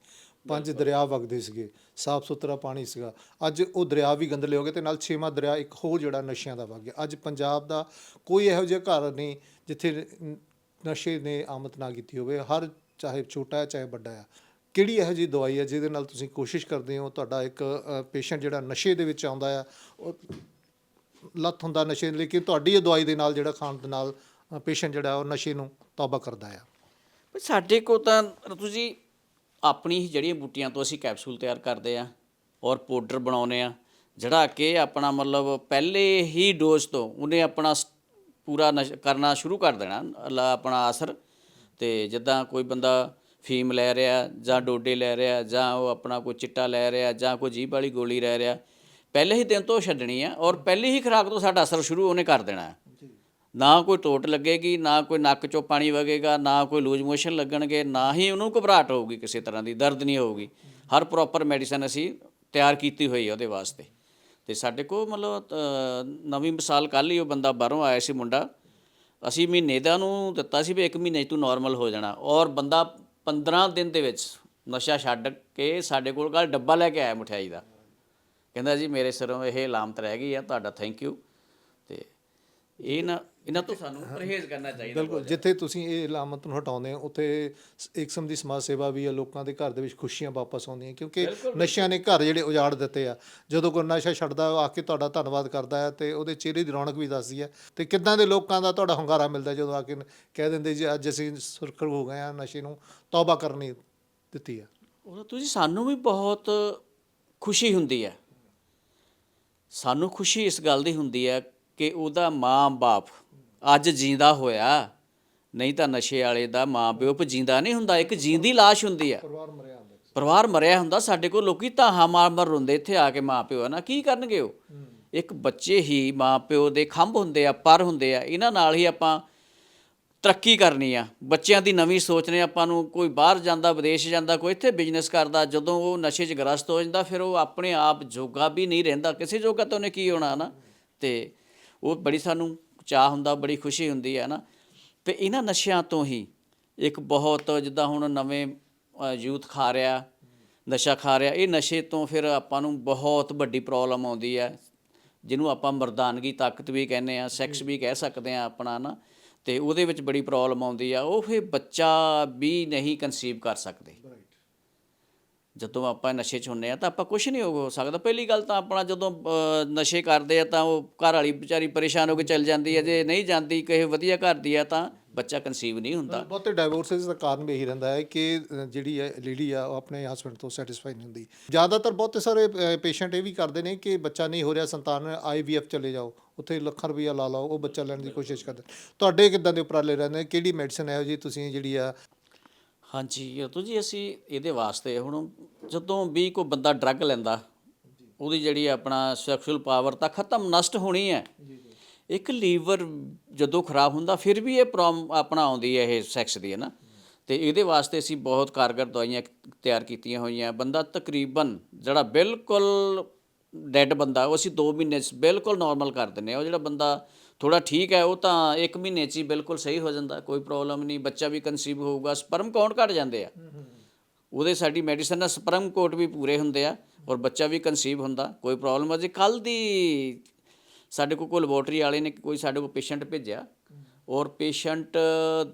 ਪੰਜ ਦਰਿਆ ਵਗਦੇ ਸੀਗੇ ਸਾਫ਼ ਸੁਥਰਾ ਪਾਣੀ ਸੀਗਾ। ਅੱਜ ਉਹ ਦਰਿਆ ਵੀ ਗੰਦਲੇ ਹੋ ਗਏ ਤੇ ਨਾਲ ਛੇਵਾਂ ਦਰਿਆ ਇੱਕ ਹੋਰ ਜਿਹੜਾ ਨਸ਼ਿਆਂ ਦਾ ਵਗ ਗਿਆ। ਅੱਜ ਪੰਜਾਬ ਦਾ ਕੋਈ ਇਹੋ ਜਿਹਾ ਘਰ ਨਹੀਂ ਜਿੱਥੇ ਨਸ਼ੇ ਨੇ ਆਮਦ ਨਾ ਕੀਤੀ ਹੋਵੇ। ਹਰ ਚਾਹੇ ਛੋਟਾ ਹੈ ਚਾਹੇ ਵੱਡਾ ਹੈ। ਕਿਹੜੀ ਇਹੋ ਜਿਹੀ ਦਵਾਈ ਹੈ ਜਿਹਦੇ ਨਾਲ ਤੁਸੀਂ ਕੋਸ਼ਿਸ਼ ਕਰਦੇ ਹੋ? ਤੁਹਾਡਾ ਇੱਕ ਪੇਸ਼ੈਂਟ ਜਿਹੜਾ ਨਸ਼ੇ ਦੇ ਵਿੱਚ ਆਉਂਦਾ ਆ ਉਹ ਲੱਤ ਹੁੰਦਾ ਨਸ਼ੇ ਦੀ, ਲੇਕਿਨ ਤੁਹਾਡੀ ਇਹ ਦਵਾਈ ਦੇ ਨਾਲ ਜਿਹੜਾ ਖਾਣ ਦੇ ਨਾਲ ਪੇਸ਼ੈਂਟ ਜਿਹੜਾ ਉਹ ਨਸ਼ੇ ਨੂੰ ਤੌਬਾ ਕਰਦਾ ਆ? ਪਰ ਸਾਡੇ ਕੋਲ ਤਾਂ ਰਤੂ ਜੀ ਆਪਣੀ ਹੀ ਜਿਹੜੀਆਂ ਬੂਟੀਆਂ ਤੋਂ ਅਸੀਂ ਕੈਪਸੂਲ ਤਿਆਰ ਕਰਦੇ ਆ ਔਰ ਪਾਊਡਰ ਬਣਾਉਨੇ ਆ ਜਿਹੜਾ ਕਿ ਆਪਣਾ ਮਤਲਬ ਪਹਿਲੇ ਹੀ ਡੋਜ਼ ਤੋਂ ਉਹਨੇ ਆਪਣਾ ਸ- ਪੂਰਾ ਨਸ਼- ਕਰਨਾ ਸ਼ੁਰੂ ਕਰ ਦੇਣਾ ਆਪਣਾ ਅਸਰ। ਤੇ ਜਿੱਦਾਂ ਕੋਈ ਬੰਦਾ ਫੀਮ ਲੈ ਰਿਹਾ ਜਾਂ ਡੋਡੇ ਲੈ ਰਿਹਾ ਜਾਂ ਉਹ ਆਪਣਾ ਕੋਈ ਚਿੱਟਾ ਲੈ ਰਿਹਾ ਜਾਂ ਕੋਈ ਜੀਭ ਵਾਲੀ ਗੋਲੀ ਲੈ ਰਿਹਾ। ਪਹਿਲੇ ਹੀ ਦਿਨ ਤੋਂ ਛੱਡਣੀ ਆ ਔਰ ਪਹਿਲੀ ਹੀ ਖੁਰਾਕ ਤੋਂ ਸਾਡਾ ਅਸਰ ਸ਼ੁਰੂ ਉਹਨੇ ਕਰ ਦੇਣਾ। ਹੈ ਨਾ ਕੋਈ ਟੋਟ ਲੱਗੇਗੀ ਨਾ ਕੋਈ ਨੱਕ ਚੋਂ ਪਾਣੀ ਵਗੇਗਾ ਨਾ ਕੋਈ ਲੂਜ਼ ਮੋਸ਼ਨ ਲੱਗਣਗੇ ਨਾ ਹੀ ਉਹਨੂੰ ਘਬਰਾਹਟ ਹੋਊਗੀ ਕਿਸੇ ਤਰ੍ਹਾਂ ਦੀ ਦਰਦ ਨਹੀਂ ਹੋਊਗੀ। ਹਰ ਪ੍ਰੋਪਰ ਮੈਡੀਸਨ ਅਸੀਂ ਤਿਆਰ ਕੀਤੀ ਹੋਈ ਹੈ ਉਹਦੇ ਵਾਸਤੇ। ਤੇ ਸਾਡੇ ਕੋਲ ਮਤਲਬ ਨਵੀਂ ਮਿਸਾਲ ਕੱਲ ਹੀ ਉਹ ਬੰਦਾ ਬਾਹਰੋਂ ਆਇਆ ਸੀ ਮੁੰਡਾ। ਅਸੀਂ ਮਹੀਨੇ ਦਾ ਨੂੰ ਦਿੱਤਾ ਸੀ ਵੀ ਇੱਕ ਮਹੀਨੇ ਤੂੰ ਨਾਰਮਲ ਹੋ ਜਾਣਾ। ਔਰ ਬੰਦਾ 15 ਦਿਨ ਦੇ ਵਿੱਚ ਨਸ਼ਾ ਛੱਡ ਕੇ ਸਾਡੇ ਕੋਲ ਕੱਲ ਡੱਬਾ ਲੈ ਕੇ ਆਇਆ ਮਠਿਆਈ ਦਾ। ਕਹਿੰਦਾ ਜੀ ਮੇਰੇ ਸਿਰੋਂ ਇਹ ਲਾਮਤ ਰਹਿ ਗਈ ਆ, ਤੁਹਾਡਾ ਥੈਂਕ ਯੂ ਤੇ ਇਹ ਨਾ ਇਹਨਾਂ ਤੋਂ ਸਾਨੂੰ ਪਰਹੇਜ਼ ਕਰਨਾ ਚਾਹੀਦਾ ਬਿਲਕੁਲ ਜਿੱਥੇ ਤੁਸੀਂ ਇਹ ਲਾਮਤ ਨੂੰ ਹਟਾਉਂਦੇ ਹੋ ਉੱਥੇ ਇੱਕ ਕਿਸਮ ਦੀ ਸਮਾਜ ਸੇਵਾ ਵੀ ਹੈ ਲੋਕਾਂ ਦੇ ਘਰ ਦੇ ਵਿੱਚ ਖੁਸ਼ੀਆਂ ਵਾਪਸ ਆਉਂਦੀਆਂ ਕਿਉਂਕਿ ਨਸ਼ਿਆਂ ਨੇ ਘਰ ਜਿਹੜੇ ਉਜਾੜ ਦਿੱਤੇ ਆ। ਜਦੋਂ ਕੋਈ ਨਸ਼ਾ ਛੱਡਦਾ ਉਹ ਆ ਕੇ ਤੁਹਾਡਾ ਧੰਨਵਾਦ ਕਰਦਾ ਹੈ ਤੇ ਉਹਦੇ ਚਿਹਰੇ ਦੀ ਰੌਣਕ ਵੀ ਦੱਸਦੀ ਹੈ। ਤੇ ਕਿੱਦਾਂ ਦੇ ਲੋਕਾਂ ਦਾ ਤੁਹਾਡਾ ਹੁੰਗਾਰਾ ਮਿਲਦਾ ਜਦੋਂ ਆ ਕੇ ਕਹਿ ਦਿੰਦੇ ਜੀ ਅੱਜ ਅਸੀਂ ਸੁਰਖਰੂ ਹੋ ਗਏ ਆ ਨਸ਼ੇ ਨੂੰ ਤੌਬਾ ਕਰਨੀ ਦਿੱਤੀ ਆ ਉਹ ਤੁਸੀਂ ਸਾਨੂੰ ਵੀ ਬਹੁਤ ਖੁਸ਼ੀ ਹੁੰਦੀ ਹੈ। ਸਾਨੂੰ ਖੁਸ਼ੀ ਇਸ ਗੱਲ ਦੀ ਹੁੰਦੀ ਹੈ ਕਿ ਉਹਦਾ ਮਾਂ-ਬਾਪ ਅੱਜ ਜਿੰਦਾ ਹੋਇਆ ਨਹੀਂ ਤਾਂ ਨਸ਼ੇ ਵਾਲੇ ਦਾ ਮਾਂ-ਪਿਓ ਜਿੰਦਾ ਨਹੀਂ ਹੁੰਦਾ ਇੱਕ ਜਿੰਦੀ ਲਾਸ਼ ਹੁੰਦੀ ਹੈ ਪਰਿਵਾਰ ਮਰਿਆ ਹੁੰਦਾ ਪਰਿਵਾਰ ਮਰਿਆ ਹੁੰਦਾ ਸਾਡੇ ਕੋਲ ਲੋਕੀ ਧਾਹਾਂ ਮਾਰ-ਮਾਰ ਰੋਂਦੇ ਇੱਥੇ ਆ ਕੇ ਮਾਂ-ਪਿਓ ਆ ਨਾ? ਕੀ ਕਰਨਗੇ ਉਹ? ਇੱਕ ਬੱਚੇ ਹੀ ਮਾਂ-ਪਿਓ ਦੇ ਖੰਭ ਹੁੰਦੇ ਆ ਪਰ ਹੁੰਦੇ ਆ ਇਹਨਾਂ ਨਾਲ ਹੀ ਆਪਾਂ ਤਰੱਕੀ ਕਰਨੀ ਆ। ਬੱਚਿਆਂ ਦੀ ਨਵੀਂ ਸੋਚ ਨੇ ਆਪਾਂ ਨੂੰ ਕੋਈ ਬਾਹਰ ਜਾਂਦਾ ਵਿਦੇਸ਼ ਜਾਂਦਾ ਕੋਈ ਇੱਥੇ ਬਿਜ਼ਨਸ ਕਰਦਾ ਜਦੋਂ ਉਹ ਨਸ਼ੇ 'ਚ ਗ੍ਰਸਤ ਹੋ ਜਾਂਦਾ ਫਿਰ ਉਹ ਆਪਣੇ ਆਪ ਜੋਗਾ ਵੀ ਨਹੀਂ ਰਹਿੰਦਾ ਕਿਸੇ ਜੋਗਾ ਤਾਂ ਉਹਨੇ ਕੀ ਹੋਣਾ ਨਾ? ਤੇ ਉਹ ਬੜੀ ਸਾਨੂੰ ਚਾਹ ਹੁੰਦਾ, ਬੜੀ ਖੁਸ਼ੀ ਹੁੰਦੀ ਹੈ ਨਾ। ਤੇ ਇਹਨਾਂ ਨਸ਼ਿਆਂ ਤੋਂ ਹੀ ਇੱਕ ਬਹੁਤ ਜਿੱਦਾਂ ਹੁਣ ਨਵੇਂ ਯੂਥ ਖਾ ਰਿਹਾ, ਨਸ਼ਾ ਖਾ ਰਿਹਾ, ਇਹ ਨਸ਼ੇ ਤੋਂ ਫਿਰ ਆਪਾਂ ਨੂੰ ਬਹੁਤ ਵੱਡੀ ਪ੍ਰੋਬਲਮ ਆਉਂਦੀ ਹੈ। ਜਿਹਨੂੰ ਆਪਾਂ ਮਰਦਾਨਗੀ, ਤਾਕਤ ਵੀ ਕਹਿੰਦੇ ਆ ਸੈਕਸ ਵੀ ਕਹਿ ਸਕਦੇ ਆ ਆਪਣਾ ਨਾ। ਤੇ ਉਹਦੇ ਵਿੱਚ ਬੜੀ ਪ੍ਰੋਬਲਮ ਆਉਂਦੀ ਆ, ਉਹ ਫਿਰ ਬੱਚਾ ਵੀ ਨਹੀਂ ਕਨਸੀਵ ਕਰ ਸਕਦੇ। ਜਦੋਂ ਆਪਾਂ ਨਸ਼ੇ 'ਚ ਹੁੰਨੇ ਆ ਤਾਂ ਆਪਾਂ ਕੁਝ ਨਹੀਂ ਹੋ ਸਕਦਾ। ਪਹਿਲੀ ਗੱਲ ਤਾਂ ਆਪਣਾ ਜਦੋਂ ਨਸ਼ੇ ਕਰਦੇ ਆ ਤਾਂ ਉਹ ਘਰ ਵਾਲੀ ਵਿਚਾਰੀ ਪਰੇਸ਼ਾਨ ਹੋ ਕੇ ਚੱਲ ਜਾਂਦੀ ਹੈ। ਜੇ ਨਹੀਂ ਜਾਂਦੀ ਕਿਸੇ ਵਧੀਆ ਘਰ ਦੀ ਆ ਤਾਂ ਬੱਚਾ ਕਨਸੀਵ ਨਹੀਂ ਹੁੰਦਾ। ਬਹੁਤੇ ਡਾਈਵੋਰਸਸ ਦਾ ਕਾਰਨ ਵੀ ਇਹੀ ਰਹਿੰਦਾ ਹੈ ਕਿ ਜਿਹੜੀ ਹੈ, ਲੇਡੀ ਆ, ਉਹ ਆਪਣੇ ਹਸਬੰਡ ਤੋਂ ਸੈਟੀਸਫਾਈ ਨਹੀਂ ਹੁੰਦੀ। ਜ਼ਿਆਦਾਤਰ ਬਹੁਤੇ ਸਾਰੇ ਪੇਸ਼ੈਂਟ ਇਹ ਵੀ ਕਰਦੇ ਨੇ ਕਿ ਬੱਚਾ ਨਹੀਂ ਹੋ ਰਿਹਾ ਸੰਤਾਨ ਆਈਵੀਐਫ ਚਲੇ ਜਾਓ। ਉੱਥੇ ਲੱਖਾਂ ਰੁਪਈਆ ਲਾ ਲਓ, ਉਹ ਬੱਚਾ ਲੈਣ ਦੀ ਕੋਸ਼ਿਸ਼ ਕਰਦੇ ਤੁਹਾਡੇ ਕਿੱਦਾਂ ਦੇ ਉਪਰਾਲੇ ਰਹਿੰਦੇ ਕਿਹੜੀ ਮੈਡੀਸਨ ਹੈ ਜੀ ਤੁਸੀਂ ਜਿਹੜੀ ਆ ਹਾਂਜੀ ਯਤੂ ਜੀ ਅਸੀਂ ਇਹਦੇ ਵਾਸਤੇ ਹੁਣ ਜਦੋਂ ਵੀ ਕੋਈ ਬੰਦਾ ਡਰੱਗ ਲੈਂਦਾ ਉਹਦੀ ਜਿਹੜੀ ਆਪਣਾ ਸੈਕਸ਼ੂਅਲ ਪਾਵਰ ਤਾਂ ਖਤਮ ਨਸ਼ਟ ਹੋਣੀ ਹੈ। ਇੱਕ ਲੀਵਰ ਜਦੋਂ ਖਰਾਬ ਹੁੰਦਾ ਫਿਰ ਵੀ ਇਹ ਪ੍ਰੋਬਲਮ ਆਪਣਾ ਆਉਂਦੀ ਹੈ ਇਹ ਸੈਕਸ ਦੀ ਹੈ ਨਾ। ਤੇ ਇਹਦੇ ਵਾਸਤੇ ਅਸੀਂ ਬਹੁਤ ਕਾਰਗਰ ਦਵਾਈਆਂ ਤਿਆਰ ਕੀਤੀਆਂ ਹੋਈਆਂ। ਬੰਦਾ ਤਕਰੀਬਨ ਜਿਹੜਾ ਬਿਲਕੁਲ ਡੈੱਡ ਬੰਦਾ ਉਹ ਅਸੀਂ 2 ਮਹੀਨੇ ਬਿਲਕੁਲ ਨਾਰਮਲ ਕਰ ਦਿੰਨੇ ਆ ਉਹ ਜਿਹੜਾ ਬੰਦਾ ਥੋੜਾ ਠੀਕ ਹੈ, ਉਹ ਤਾਂ 1 ਮਹੀਨੇ 'ਚ ਹੀ ਬਿਲਕੁਲ ਸਹੀ ਹੋ ਜਾਂਦਾ, ਕੋਈ ਪ੍ਰੋਬਲਮ ਨਹੀਂ, ਬੱਚਾ ਵੀ ਕਨਸੀਵ ਹੋਊਗਾ ਸਪਰਮ ਕਾਊਂਟ ਘਟ ਜਾਂਦੇ ਆ। ਉਹਦੇ ਸਾਡੀ ਮੈਡੀਸਨ ਨਾਲ ਸਪਰਮ ਕੋਟ ਵੀ ਪੂਰੇ ਹੁੰਦੇ ਆ ਔਰ ਬੱਚਾ ਵੀ ਕਨਸੀਵ ਹੁੰਦਾ, ਕੋਈ ਪ੍ਰੋਬਲਮ ਅਜੇ ਕੱਲ ਦੀ ਸਾਡੇ ਕੋਲ ਕੋਈ ਲੈਬੋਰਟਰੀ ਵਾਲੇ ਨੇ ਕੋਈ ਸਾਡੇ ਕੋਲ ਪੇਸ਼ੈਂਟ ਭੇਜਿਆ ਔਰ ਪੇਸ਼ੈਂਟ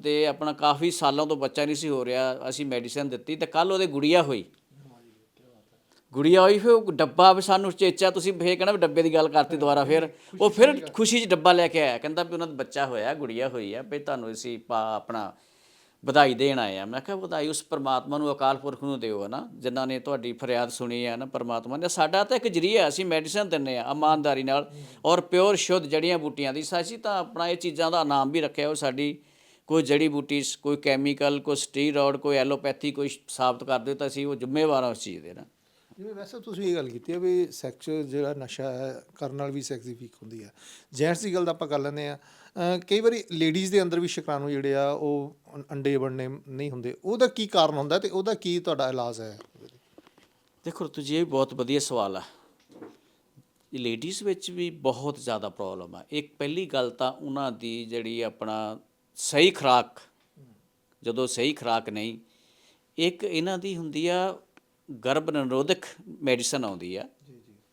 ਦੇ ਆਪਣਾ ਕਾਫੀ ਸਾਲਾਂ ਤੋਂ ਬੱਚਾ ਨਹੀਂ ਸੀ ਹੋ ਰਿਹਾ, ਅਸੀਂ ਮੈਡੀਸਨ ਦਿੱਤੀ ਤੇ ਕੱਲ ਉਹਦੇ ਗੁੜੀਆ ਹੋਈ। ਗੁੜੀਆ ਹੋਈ, ਫਿਰ ਉਹ ਡੱਬਾ ਵੀ ਸਾਨੂੰ ਚੇਚਾ, ਤੁਸੀਂ ਫੇਰ ਕਹਿਣਾ ਵੀ ਡੱਬੇ ਦੀ ਗੱਲ ਕਰਤੀ ਦੁਬਾਰਾ, ਫਿਰ ਉਹ ਫਿਰ ਖੁਸ਼ੀ 'ਚ ਡੱਬਾ ਲੈ ਕੇ ਆਇਆ, ਕਹਿੰਦਾ ਵੀ ਉਹਨਾਂ ਦਾ ਬੱਚਾ ਹੋਇਆ, ਗੁੜੀਆ ਹੋਈ ਆ, ਵੀ ਤੁਹਾਨੂੰ ਅਸੀਂ ਪਾ- ਆਪਣਾ ਵਧਾਈ ਦੇਣ ਆਏ ਆ। ਮੈਂ ਕਿਹਾ ਵਧਾਈ ਉਸ ਪਰਮਾਤਮਾ ਨੂੰ, ਅਕਾਲ ਪੁਰਖ ਨੂੰ ਦਿਓ ਹੈ ਨਾ ਜਿਨ੍ਹਾਂ ਨੇ ਤੁਹਾਡੀ ਫਰਿਆਦ ਸੁਣੀ ਹੈ ਨਾ ਪਰਮਾਤਮਾ ਨੇ। ਸਾਡਾ ਤਾਂ ਇੱਕ ਜਰੀਆ ਅਸੀਂ ਮੈਡੀਸਨ ਦਿੰਨੇ ਆ, ਇਮਾਨਦਾਰੀ ਨਾਲ ਔਰ ਪਿਓਰ ਸ਼ੁੱਧ ਜੜੀਆਂ ਬੂਟੀਆਂ ਦੀ। ਸਾਸੀ ਤਾਂ ਆਪਣਾ ਇਹ ਚੀਜ਼ਾਂ ਦਾ ਨਾਮ ਵੀ ਰੱਖਿਆ ਉਹ ਸਾਡੀ, ਕੋਈ ਜੜੀ ਬੂਟੀ, ਕੋਈ ਕੈਮੀਕਲ, ਕੋਈ ਸਟੀਰੋਇਡ, ਕੋਈ ਐਲੋਪੈਥੀ ਕੋਈ ਸਾਬਤ ਕਰ ਦਿਓ ਤਾਂ ਅਸੀਂ ਉਹ ਜ਼ਿੰਮੇਵਾਰ ਹਾਂ ਉਸ ਚੀਜ਼ ਦੇ ਨਾ ਜਿਵੇਂ ਵੈਸੇ ਤੁਸੀਂ ਇਹ ਗੱਲ ਕੀਤੀ ਹੈ ਵੀ ਸੈਕਸ ਜਿਹੜਾ ਨਸ਼ਾ ਹੈ, ਕਰਨ ਨਾਲ ਵੀ ਸੈਕਸ ਦੀ ਵੀਕ ਹੁੰਦੀ ਹੈ ਜੈਂਟਸ ਦੀ ਗੱਲ ਤਾਂ ਆਪਾਂ ਕਰ ਲੈਂਦੇ ਆ। ਕਈ ਵਾਰੀ ਲੇਡੀਜ਼ ਦੇ ਅੰਦਰ ਵੀ ਸ਼ੁਕਰਾਣੂ ਜਿਹੜੇ ਆ, ਉਹ ਅੰਡੇ ਬਣਨੇ ਨਹੀਂ ਹੁੰਦੇ। ਉਹਦਾ ਕੀ ਕਾਰਨ ਹੁੰਦਾ ਤੇ ਉਹਦਾ ਕੀ ਤੁਹਾਡਾ ਇਲਾਜ ਹੈ? ਦੇਖੋ ਤੁਜੀ ਇਹ ਵੀ ਬਹੁਤ ਵਧੀਆ ਸਵਾਲ ਆ। ਲੇਡੀਜ਼ ਵਿੱਚ ਵੀ ਬਹੁਤ ਜ਼ਿਆਦਾ ਪ੍ਰੋਬਲਮ ਆ। ਇੱਕ ਪਹਿਲੀ ਗੱਲ ਤਾਂ ਉਹਨਾਂ ਦੀ ਜਿਹੜੀ ਆਪਣਾ ਸਹੀ ਖੁਰਾਕ, ਜਦੋਂ ਸਹੀ ਖੁਰਾਕ ਨਹੀਂ, ਇੱਕ ਇਹਨਾਂ ਦੀ ਹੁੰਦੀ ਆ ਗਰਭ ਨਿਰੋਧਕ ਮੈਡੀਸਨ ਆਉਂਦੀ ਆ।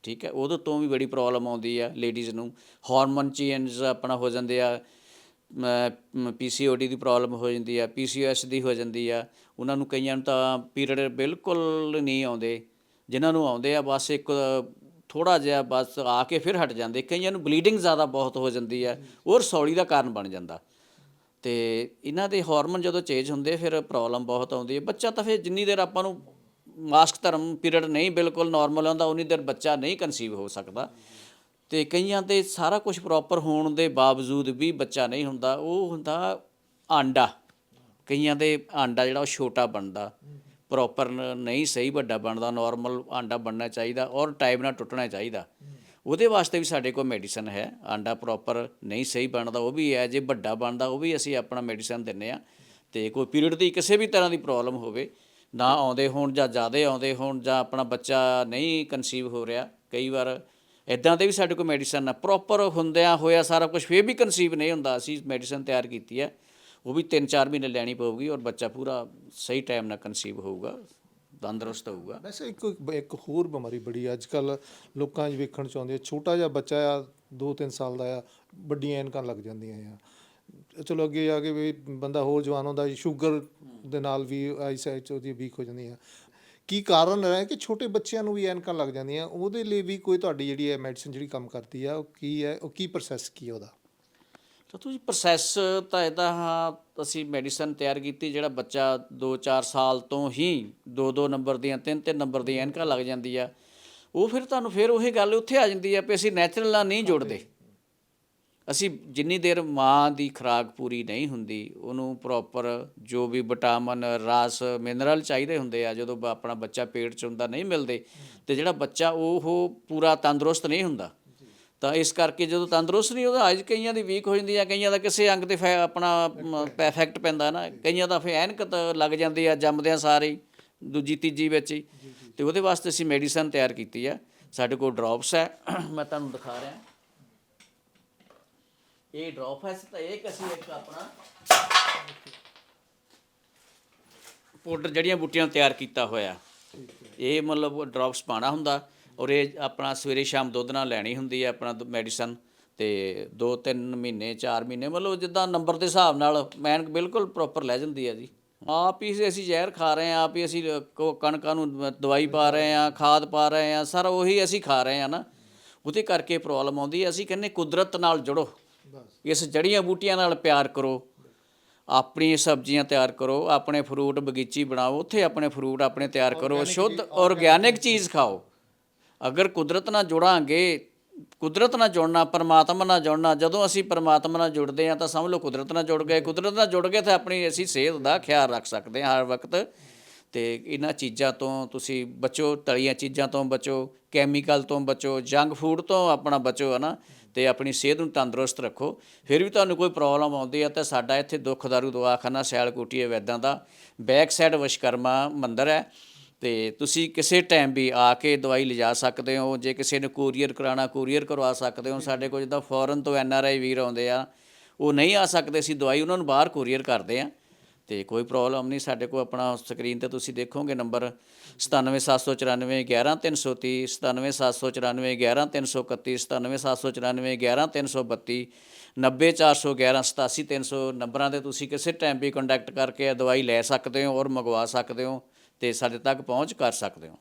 ਠੀਕ ਹੈ ਉਹਦੇ ਤੋਂ ਵੀ ਬੜੀ ਪ੍ਰੋਬਲਮ ਆਉਂਦੀ ਆ ਲੇਡੀਜ਼ ਨੂੰ। ਹਾਰਮੋਨ ਚੇਂਜ ਆਪਣਾ ਹੋ ਜਾਂਦੇ ਆ ਪੀਸੀਓਡੀ ਦੀ ਪ੍ਰੋਬਲਮ ਹੋ ਜਾਂਦੀ ਆ ਪੀਸੀਓਐਸ ਦੀ ਹੋ ਜਾਂਦੀ ਆ। ਉਹਨਾਂ ਨੂੰ ਕਈਆਂ ਨੂੰ ਤਾਂ ਪੀਰੀਅਡ ਬਿਲਕੁਲ ਨਹੀਂ ਆਉਂਦੇ। ਜਿਨ੍ਹਾਂ ਨੂੰ ਆਉਂਦੇ ਆ ਬਸ ਇੱਕ ਥੋੜਾ ਜਿਹਾ ਬਸ ਆ ਕੇ ਫਿਰ ਹਟ ਜਾਂਦੇ। ਕਈਆਂ ਨੂੰ ਬਲੀਡਿੰਗ ਜ਼ਿਆਦਾ ਬਹੁਤ ਹੋ ਜਾਂਦੀ ਆ ਉਹ ਰਸੌਲੀ ਦਾ ਕਾਰਨ ਬਣ ਜਾਂਦਾ। ਤੇ ਇਹਨਾਂ ਦੇ ਹਾਰਮੋਨ ਜਦੋਂ ਚੇਂਜ ਹੁੰਦੇ ਫਿਰ ਪ੍ਰੋਬਲਮ ਬਹੁਤ ਆਉਂਦੀ ਹੈ ਬੱਚਾ ਤਾਂ ਫਿਰ ਜਿੰਨੀ ਦੇਰ ਆਪਾਂ ਨੂੰ ਮਾਸਕ ਧਰਮ ਪੀਰੀਅਡ ਨਹੀਂ ਬਿਲਕੁਲ ਨਾਰਮਲ ਹੁੰਦਾ, ਉਨੀ ਦੇਰ ਬੱਚਾ ਨਹੀਂ ਕਨਸੀਵ ਹੋ ਸਕਦਾ। ਤੇ ਕਈਆਂ ਤੇ ਸਾਰਾ ਕੁਝ ਪ੍ਰੋਪਰ ਹੋਣ ਦੇ ਬਾਵਜੂਦ ਵੀ ਬੱਚਾ ਨਹੀਂ ਹੁੰਦਾ, ਉਹ ਹੁੰਦਾ ਆਂਡਾ। ਕਈਆਂ ਦੇ ਆਂਡਾ ਜਿਹੜਾ ਉਹ ਛੋਟਾ ਬਣਦਾ ਪ੍ਰੋਪਰ ਨਹੀਂ ਸਹੀ ਵੱਡਾ ਬਣਦਾ ਨਾਰਮਲ ਆਂਡਾ ਬਣਨਾ ਚਾਹੀਦਾ ਔਰ ਟਾਈਮ ਨਾਲ ਟੁੱਟਣਾ ਚਾਹੀਦਾ। ਉਹਦੇ ਵਾਸਤੇ ਵੀ ਸਾਡੇ ਕੋਲ ਮੈਡੀਸਨ ਹੈ, ਆਂਡਾ ਪ੍ਰੋਪਰ ਨਹੀਂ ਸਹੀ ਬਣਦਾ, ਉਹ ਵੀ ਹੈ ਜੇ ਵੱਡਾ ਬਣਦਾ, ਉਹ ਵੀ ਅਸੀਂ ਆਪਣਾ ਮੈਡੀਸਨ ਦਿੰਨੇ ਆ ਤੇ ਕੋਈ ਪੀਰੀਅਡ ਦੀ ਕਿਸੇ ਵੀ ਤਰ੍ਹਾਂ ਦੀ ਪ੍ਰੋਬਲਮ ਹੋਵੇ ਨਾ ਆਉਂਦੇ ਹੋਣ ਜਾਂ ਜ਼ਿਆਦਾ ਆਉਂਦੇ ਹੋਣ ਜਾਂ ਆਪਣਾ ਬੱਚਾ ਨਹੀਂ ਕਨਸੀਵ ਹੋ ਰਿਹਾ, ਕਈ ਵਾਰ ਇਦਾਂ ਦੇ ਵੀ ਸਾਡੇ ਕੋਲ ਮੈਡੀਸਨ ਆ ਪ੍ਰੋਪਰ ਹੁੰਦਿਆਂ ਹੋਇਆ ਸਾਰਾ ਕੁਝ ਫੇਰ ਵੀ ਕਨਸੀਵ ਨਹੀਂ ਹੁੰਦਾ, ਅਸੀਂ ਮੈਡੀਸਨ ਤਿਆਰ ਕੀਤੀ ਹੈ, ਉਹ ਵੀ 3-4 ਮਹੀਨੇ ਲੈਣੀ ਪਊਗੀ ਔਰ ਬੱਚਾ ਪੂਰਾ ਸਹੀ ਟਾਈਮ ਨਾਲ ਕਨਸੀਵ ਹੋਊਗਾ, ਤੰਦਰੁਸਤ ਹੋਊਗਾ। ਵੈਸੇ ਇੱਕ ਇੱਕ ਹੋਰ ਬਿਮਾਰੀ ਬੜੀ ਅੱਜ ਕੱਲ ਲੋਕਾਂ 'ਚ ਵੇਖਣ ਚ ਆਉਂਦੀ ਹੈ ਛੋਟਾ ਜਿਹਾ ਬੱਚਾ ਆ 2-3 ਸਾਲ ਦਾ ਆ, ਵੱਡੀਆਂ ਐਨਕਾਂ ਲੱਗ ਜਾਂਦੀਆਂ ਆ। ਚਲੋ ਅੱਗੇ ਆ ਕੇ ਵੀ ਬੰਦਾ ਹੋਰ ਜਵਾਨ ਹੁੰਦਾ, ਸ਼ੂਗਰ ਦੇ ਨਾਲ ਵੀ ਆਈਸਾਈਟ ਉਹਦੀ ਵੀਕ ਹੋ ਜਾਂਦੀ ਆ। ਕੀ ਕਾਰਨ ਹੈ ਕਿ ਛੋਟੇ ਬੱਚਿਆਂ ਨੂੰ ਵੀ ਐਨਕਾਂ ਲੱਗ ਜਾਂਦੀਆਂ, ਉਹਦੇ ਲਈ ਵੀ ਕੋਈ ਤੁਹਾਡੀ ਜਿਹੜੀ ਹੈ ਮੈਡੀਸਨ ਜਿਹੜੀ ਕੰਮ ਕਰਦੀ ਆ, ਉਹ ਕੀ ਹੈ, ਉਹ ਕੀ ਪ੍ਰੋਸੈਸ ਕੀ ਉਹਦਾ? ਤਾਂ ਤੁਸੀਂ ਪ੍ਰੋਸੈਸ ਤਾਂ ਇਹਦਾ ਹਾਂ, ਅਸੀਂ ਮੈਡੀਸਨ ਤਿਆਰ ਕੀਤੀ, ਜਿਹੜਾ ਬੱਚਾ 2-4 ਸਾਲ ਤੋਂ ਹੀ 2-2 ਨੰਬਰ ਦੀਆਂ 3-3 ਨੰਬਰ ਦੀਆਂ ਐਨਕਾਂ ਲੱਗ ਜਾਂਦੀ ਆ। ਉਹ ਫਿਰ ਤੁਹਾਨੂੰ ਫਿਰ ਉਹੀ ਗੱਲ ਉੱਥੇ ਆ ਜਾਂਦੀ ਆ ਵੀ ਅਸੀਂ ਨੈਚੁਰਲ ਨਾਲ ਨਹੀਂ ਜੋੜਦੇ। ਅਸੀਂ ਜਿੰਨੀ ਦੇਰ ਮਾਂ ਦੀ ਖੁਰਾਕ ਪੂਰੀ ਨਹੀਂ ਹੁੰਦੀ, ਉਹਨੂੰ ਪ੍ਰੋਪਰ ਜੋ ਵੀ ਵਿਟਾਮਿਨ ਰਾਸ ਮਿਨਰਲ ਚਾਹੀਦੇ ਹੁੰਦੇ ਆ, ਜਦੋਂ ਬ- ਆਪਣਾ ਬੱਚਾ ਪੇਟ 'ਚ ਹੁੰਦਾ ਨਹੀਂ ਮਿਲਦੇ, ਤੇ ਜਿਹੜਾ ਬੱਚਾ ਉਹ ਪੂਰਾ ਤੰਦਰੁਸਤ ਨਹੀਂ ਹੁੰਦਾ। ਤਾਂ ਇਸ ਕਰਕੇ ਜਦੋਂ ਤੰਦਰੁਸਤ ਨਹੀਂ ਉਹਦਾ ਅੱਜ ਕਈਆਂ ਦੀ ਵੀਕ ਹੋ ਜਾਂਦੀ ਆ, ਕਈਆਂ ਦਾ ਕਿਸੇ ਅੰਗ ਤੇ ਫੈ- ਆਪਣਾ ਇਫੈਕਟ ਪੈਂਦਾ ਨਾ, ਕਈਆਂ ਦਾ ਫਿਰ ਐਨਕ ਲੱਗ ਜਾਂਦੀ ਆ, ਜੰਮਦਿਆਂ ਸਾਰੇ ਦੂਜੀ, ਤੀਜੀ ਵਿੱਚ ਹੀ। ਤੇ ਉਹਦੇ ਵਾਸਤੇ ਅਸੀਂ ਮੈਡੀਸਨ ਤਿਆਰ ਕੀਤੀ ਆ। ਸਾਡੇ ਕੋਲ ਡ੍ਰੌਪਸ ਹੈ, ਮੈਂ ਤੁਹਾਨੂੰ ਦਿਖਾ ਰਿਹਾ। ਇਹ ਡ੍ਰੌਪ ਹੈ ਤਾਂ ਇੱਕ ਅਸੀਂ ਇੱਕ ਆਪਣਾ ਪਾਊਡਰ ਜਿਹੜੀਆਂ ਬੂਟੀਆਂ ਤਿਆਰ ਕੀਤਾ ਹੋਇਆ। ਇਹ ਮਤਲਬ ਡ੍ਰੌਪਸ ਪਾਣਾ ਹੁੰਦਾ ਔਰ ਇਹ ਆਪਣਾ ਸਵੇਰੇ ਸ਼ਾਮ ਦੁੱਧ ਨਾਲ ਲੈਣੀ ਹੁੰਦੀ ਹੈ ਆਪਣਾ ਮੈਡੀਸਨ ਤੇ 2-3 ਮਹੀਨੇ 4 ਮਹੀਨੇ, ਮਤਲਬ ਜਿੱਦਾਂ ਨੰਬਰ ਦੇ ਹਿਸਾਬ ਨਾਲ ਮੈਨ ਬਿਲਕੁਲ ਪ੍ਰੋਪਰ ਲੈ ਜਾਂਦੀ ਹੈ ਜੀ। ਆਪ ਹੀ ਅਸੀਂ ਜ਼ਹਿਰ ਖਾ ਰਹੇ ਹਾਂ, ਆਪ ਹੀ ਅਸੀਂ ਕ- ਕਣਕਾਂ ਨੂੰ ਦਵਾਈ ਪਾ ਰਹੇ ਹਾਂ, ਖਾਦ ਪਾ ਰਹੇ ਹਾਂ, ਸਾਰਾ ਉਹੀ ਅਸੀਂ ਖਾ ਰਹੇ ਹਾਂ ਨਾ। ਉਹਦੇ ਕਰਕੇ ਪ੍ਰੋਬਲਮ ਆਉਂਦੀ ਹੈ, ਅਸੀਂ ਕਹਿੰਦੇ ਕੁਦਰਤ ਨਾਲ ਜੁੜੋ। ਇਸ ਜੜੀਆਂ ਬੂਟੀਆਂ ਨਾਲ ਪਿਆਰ ਕਰੋ ਆਪਣੀ ਸਬਜ਼ੀਆਂ ਤਿਆਰ ਕਰੋ ਆਪਣੇ ਫਰੂਟ ਬਗੀਚੀ ਬਣਾਓ ਉੱਥੇ ਆਪਣੇ ਫਰੂਟ ਆਪਣੇ ਤਿਆਰ ਕਰੋ ਸ਼ੁੱਧ ਆਰਗੈਨਿਕ ਚੀਜ਼ ਖਾਓ। ਅਗਰ ਕੁਦਰਤ ਨਾਲ ਜੁੜਾਂਗੇ ਕੁਦਰਤ ਨਾਲ ਜੁੜਨਾ ਪਰਮਾਤਮਾ ਨਾਲ ਜੁੜਨਾ ਜਦੋਂ ਅਸੀਂ ਪਰਮਾਤਮਾ ਨਾਲ ਜੁੜਦੇ ਹਾਂ ਤਾਂ ਸਮਝ ਲਓ ਕੁਦਰਤ ਨਾਲ ਜੁੜ ਗਏ ਕੁਦਰਤ ਨਾਲ ਜੁੜ ਗਏ ਤਾਂ ਆਪਣੀ ਅਸੀਂ ਸਿਹਤ ਦਾ ਖਿਆਲ ਰੱਖ ਸਕਦੇ ਹਾਂ ਹਰ ਵਕਤ। ਤੇ ਇਹਨਾਂ ਚੀਜ਼ਾਂ ਤੋਂ ਤੁਸੀਂ ਬਚੋ, ਤਲੀਆਂ ਚੀਜ਼ਾਂ ਤੋਂ ਬਚੋ ਕੈਮੀਕਲ ਤੋਂ ਬਚੋ ਜੰਕ ਫੂਡ ਤੋਂ ਆਪਣਾ ਬਚੋ ਹਨਾ, ਤੇ ਆਪਣੀ ਸਿਹਤ ਨੂੰ ਤੰਦਰੁਸਤ ਰੱਖੋ। ਫਿਰ ਵੀ ਤੁਹਾਨੂੰ ਕੋਈ ਪ੍ਰੋਬਲਮ ਆਉਂਦੀ ਹੈ ਤਾਂ ਸਾਡਾ ਇੱਥੇ ਦੁੱਖ ਦਾਰੂ ਦਵਾਖਾਨਾ ਸਿਆਲਕੋਟੀਏ ਵੈਦਾਂ ਦਾ ਬੈਕ ਸਾਈਡ ਵਿਸ਼ਕਰਮਾ ਮੰਦਿਰ ਹੈ। ਤੇ ਤੁਸੀਂ ਕਿਸੇ ਟਾਈਮ ਵੀ ਆ ਕੇ ਦਵਾਈ ਲਿਜਾ ਸਕਦੇ ਹੋ, ਜੇ ਕਿਸੇ ਨੇ ਕੋਰੀਅਰ ਕਰਾਣਾ ਕੋਰੀਅਰ ਕਰਵਾ ਸਕਦੇ ਹੋ। ਸਾਡੇ ਕੋਲ ਜਿੱਦਾਂ ਫੋਰਨ ਤੋਂ ਐਨ ਆਰ ਆਈ ਵੀਰ ਆਉਂਦੇ ਆ, ਉਹ ਨਹੀਂ ਆ ਸਕਦੇ, ਅਸੀਂ ਦਵਾਈ ਉਹਨਾਂ ਨੂੰ ਬਾਹਰ ਕੋਰੀਅਰ ਕਰਦੇ ਆ। ਤੇ ਕੋਈ ਪ੍ਰੋਬਲਮ ਨਹੀਂ, ਸਾਡੇ ਕੋਲ ਆਪਣਾ ਸਕਰੀਨ ਤੇ ਤੁਸੀਂ ਦੇਖੋਗੇ ਨੰਬਰ 97794 11330 97794 11331 97794 11332 90411 87300 ਨੰਬਰਾਂ ਤੇ ਤੁਸੀਂ ਕਿਸੇ ਟਾਈਮ ਵੀ ਕੰਟੈਕਟ ਕਰਕੇ ਇਹ ਦਵਾਈ ਲੈ ਸਕਦੇ ਹੋ ਔਰ ਮੰਗਵਾ ਸਕਦੇ ਹੋ ਤੇ ਸਾਡੇ ਤੱਕ ਪਹੁੰਚ ਕਰ ਸਕਦੇ ਹੋ।